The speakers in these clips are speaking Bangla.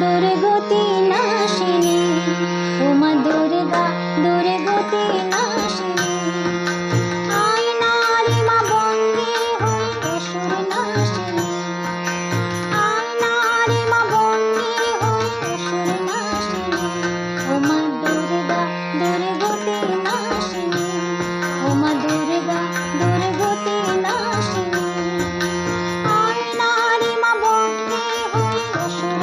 দুর্গতি নাশিনী উমা দুর্গা দুর্গতি নাশিনী। আয় নারী মা বন্দী হয়ে অসুর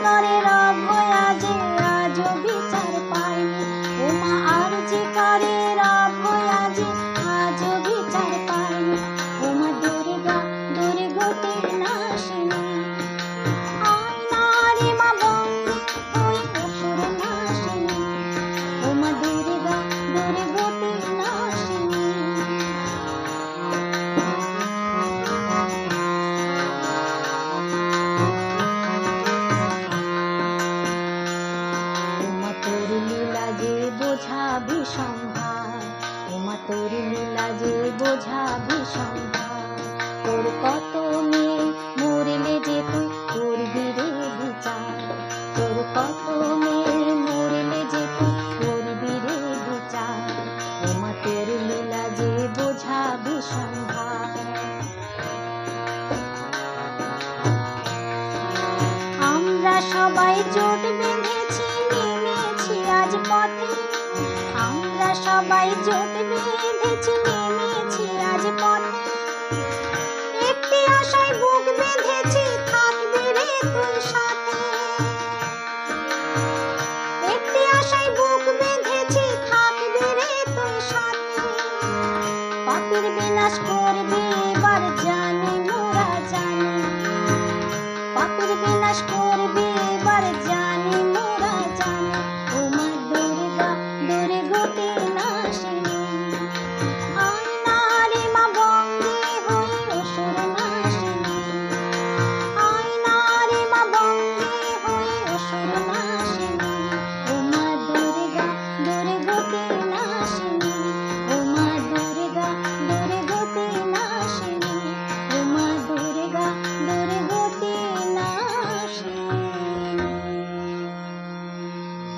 Gloria. লীলা যে সম্ভার তোর কত মেয়ে মরলে বিচার। তোর কত মেয়ে মরলে বিচার। লীলা যে সম্ভার আমরা সবাই জোট বেঁধেছি সবাই জোট বেঁধে